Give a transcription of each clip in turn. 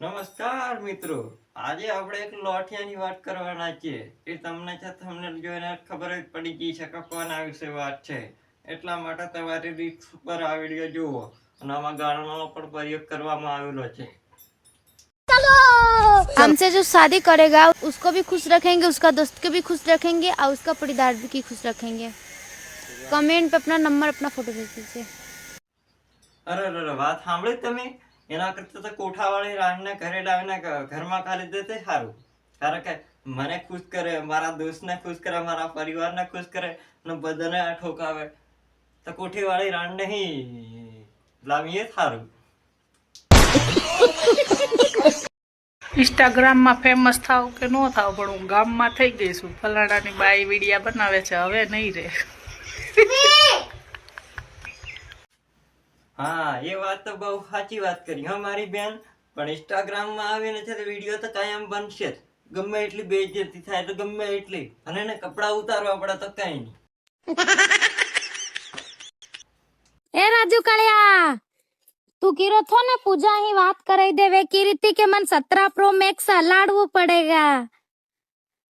નમસ્કાર મિત્રો. આજે આપણે એક લોઠિયાની વાત કરવાના છીએ એ તમને છે તમને જોઈને ખબર જ પડી ગઈ છે કે કોના વિશે વાત છે. એટલા માટે તમારી રીત પર આ વીડિયો જુઓ. અને આમાં ગાળાનો પણ પ્રયોગ કરવામાં આવેલો છે. हमसे जो शादी करेगा उसको भी खुश रखेंगे उसका दोस्त को भी खुश रखेंगे और उसका परिवार भी की खुश रखेंगे कमेंट पे अपना नंबर अपना फोटो भेज दीजिए અરે અરે અરે, વાત સાંભળી તમે એના કરતા તો કોઠાવાળી રાણીને ઘરે લાવીને ઘ- ઘરમાં ખાલી દે તે સારું કારણ કે મને ખુશ કરે મારા દોસ્તને ખુશ કરે મારા પરિવારને ખુશ કરે અને બધાને આ ઠોકાવે તો કોઠીવાળી રાણ નહીં લાવીએ સારું ઇન્સ્ટાગ્રામમાં ફેમસ થાવ કે ન થાવ પણ હું ગામમાં થઈ ગઈ છું. ફલાણાની બાઈ વિડીયા બનાવે છે હવે નહીં રે. હા એ વાત તો બહુ સાચી વાત કરી હા મારી બેન. પણ ઇન્સ્ટાગ્રામમાં આવીને છે તો વીડિયો તો કાયમ બનશે જ. ગમે એટલી બેઇજ્જતી થાય તો ગમે એટલી. અને એને કપડાં ઉતારવા પડે તો કઈ નહીં. એ રાજુ કળિયા! તું કીરો થો ને પૂજા અહીં વાત કરાઈ દેવે કી રીતે કે મને સતરા પ્રો મેક્સ હલાડવું પડેગા.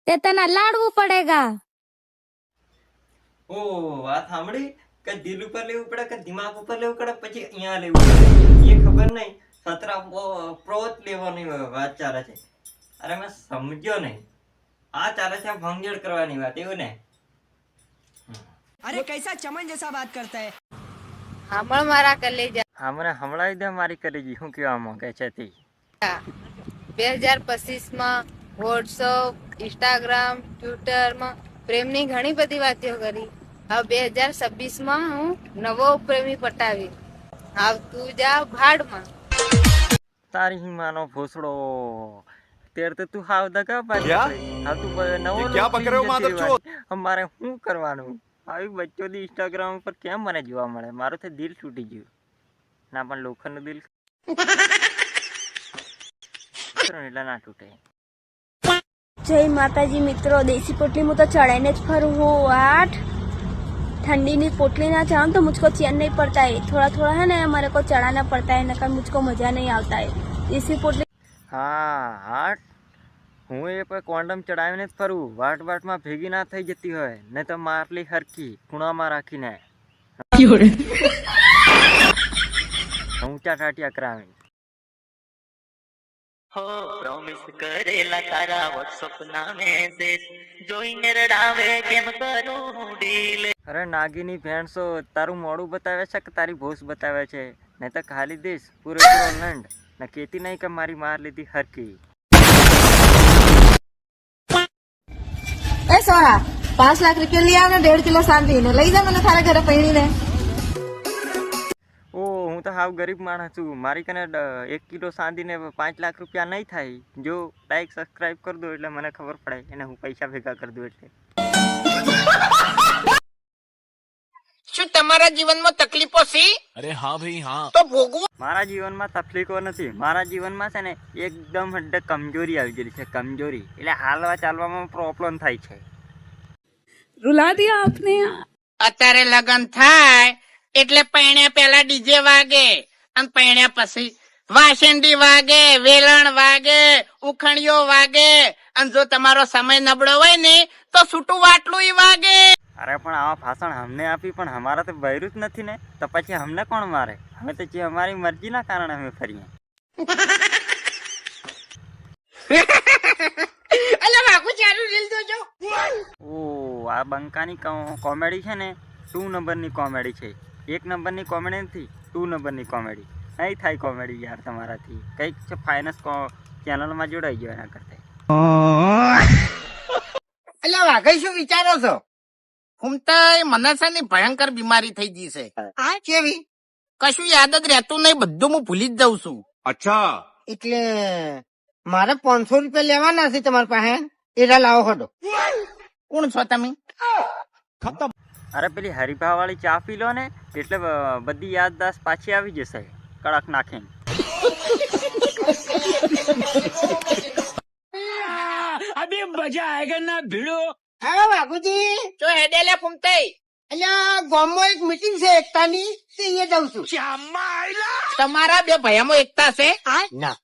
તે તને હલાડવું પડેગા. ઓ વાત સાંભળી? કે દિલ ઉપર લેવું પડે કે દિમાગ ઉપર લેવું પડે પછી અહીંયા લેવું પડે? એ ખબર નહીં. સતરા પ્રો જ લેવાની વાત ચાલે છે. અરે મેં સમજ્યો નહીં. આ ચાલે છે ભંગેડ કરવાની વાત એવું ને અરે કૈસા ચમન જૈસા વાત કરતા હે? હમણાં મારા કલેજા હમણાં હમણાં દે મારી કલેજી હું કેવા માંગે છે તે? બે હજાર વોટ્સઅપ ઇન્સ્ટાગ્રામ ટ્વિટરમાં પ્રેમની ઘણી બધી વાતો કરી. હવે બે હજાર છવ્વીસમાં હું નવો પ્રેમી પટાવી. હાવ તું જા ભાડમાં. તારી હિમાનો ભોસડો. તેર તો તું હાવ દગા પાડ્યા હાવ તું નવો ક્યાં પકડ્યો માધવ છો? અમારે શું કરવાનું? આવી બચ્ચો દી ઇન્સ્ટાગ્રામ ઉપર કેમ મને જોવા મળે મારું તો દિલ તૂટી ગયું ના પણ લોખંડનું દિલ એટલે ના તૂટે જય માતાજી મિત્રો દેશી પોટલી હું તો ચડાઈને જ ફરું હું આઠ ठंडी पोटली ना चढ़ाऊं तो मुझको चैन नहीं पड़ता है थोड़ा थोड़ा है ना मेरे को चढ़ाना पड़ता है नकर मुझको मजा नहीं आता है देसी पोटली હા હાટ હું એ પર કોન્ડમ ચડાવીને જ ફરું. વાટ વાટમાં ભેગી ના થઈ જતી હોય. ને તો મારલી હરકી ખૂણામાં રાખીને. ઊંચા ટાટિયા કરાવી હો પ્રોમિસ કરેલા તારા વોટ્સઅપ ના મેસેજ જોઈને રડાવે કેમ કરું ડીલ અરે નાગીની ભેણસો તારું મોડું બતાવે છે કે તારી ભોસ બતાવે છે? નહીં તો ખાલી દેશ પૂરેપૂરો લંડ ને કેતી નહીં કે મારી માર લીધી હરકી સોના પાંચ લાખ રૂપિયા લઈ આવને દેઢ કિલો સાંભળીને લઈ જા મને તારા ઘરે પૈણીને. ઓ હું તો હાવ ગરીબ માણસ છું. મારી કને એક કિલો સાંધીને પાંચ લાખ રૂપિયા નહીં થાય. જો લાઈક સબસ્ક્રાઇબ કરી દો એટલે મને ખબર પડે. અને હું પૈસા ભેગા કરી દઉં એટલે. શું તમારા જીવનમાં તકલીફો છે? અરે હા ભાઈ હા. તો ભોગવો. મારા જીવનમાં તકલીફો નથી. મારા જીવનમાં છે ને એકદમ હડ્ડે કમજોરી આવી ગયેલી છે કમજોરી. એટલે હાલવા ચાલવામાં પ્રોબ્લેમ થાય છે. રૂલા દિયા આપને અત્યારે લગન થાય એટલે પૈણ્યા પેલા ડીજે વાગે અને પૈણ્યા પછી વાસંડી વાગે વેલણ વાગે ઉખણીઓ વાગે. અને જો તમારો સમય નબળો હોય ને તો છૂટું વાટલું ઈ વાગે. અરે પણ આવા ભાષણ અમને આપી પણ અમારા તો બૈરું જ નથી ને. તો પછી અમને કોણ મારે? અમે તો જે અમારી મરજીના કારણે અમે ફરીએ. અલા વાગુ ચાલુ રીલ તો જો ઓ આ બંકાની કોમેડી છે ને ટુ નંબરની કોમેડી છે. એક નંબરની કોમેડી નથી ટુ નંબરની કોમેડી. નહીં થાય કોમેડી યાર તમારાથી. કંઈક છે ફાઇનાન્સ ચેનલમાં જોડાઈ ગયો એના કરતા. એટલે વાઘઈ શું વિચારો છો? હું તો હુમતા મનાસાની ભયંકર બીમારી થઈ ગઈ છે. આ કેવી? કશું યાદ જ રહેતું નહીં બધું હું ભૂલી જ જાઉં છું. અચ્છા. એટલે મારે પાંચસો રૂપિયા લેવાના છે તમારી પાસે? એરા લાવો હડો. કોણ છો તમે? અરે પેલી હરિભા વાળી ચા પી લો ને એટલે બધી યાદદાસ્ત પાછી આવી જશે કડક નાખીને. અભી હા બાપુજી. જો હેડેલે લે અલ્યા ગામમાં એક મીટિંગ છે એકતાની. તે અહીંયા જાઉં છું. તમારા બે ભયામાં એકતા છે? ના.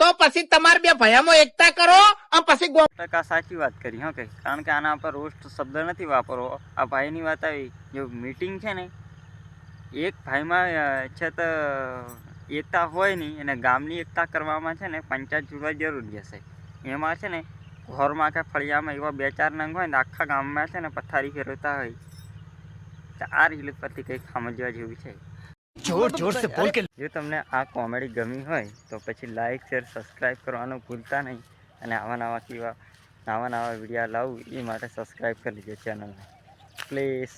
તો પછી તમારે બે ભયામાં એકતા કરો અને પછી ટકા સાચી વાત કરી, હા કે? કારણ કે આના પર રોસ્ટ શબ્દ નથી વાપરવો. આ ભાઈની વાત આવી. જો મીટિંગ છે ને, એક ભાઈમાં છે તો એકતા હોય નહીં, અને ગામની એકતા કરવામાં છે ને, પંચાયત જોડવા જરૂરી હશે એમાં છે ને, ઘરમાં કે ફળિયામાં એવા બે ચાર નંગ હોય ને, આખા ગામમાં છે ને, પથારી ફેરવતા હોય. તો આ રીલ પરથી કંઈક સમજવા જેવું છે. જોર જોર સે બોલ કે જો તમને આ કોમેડી ગમી હોય તો પછી લાઈક શેર સબસ્ક્રાઇબ કરવાનું ભૂલતા નહીં. અને આવા નવા કેવા નવા નવા વિડીયા લાવું એ માટે સબસ્ક્રાઇબ કરી લેજો ચેનલને પ્લીઝ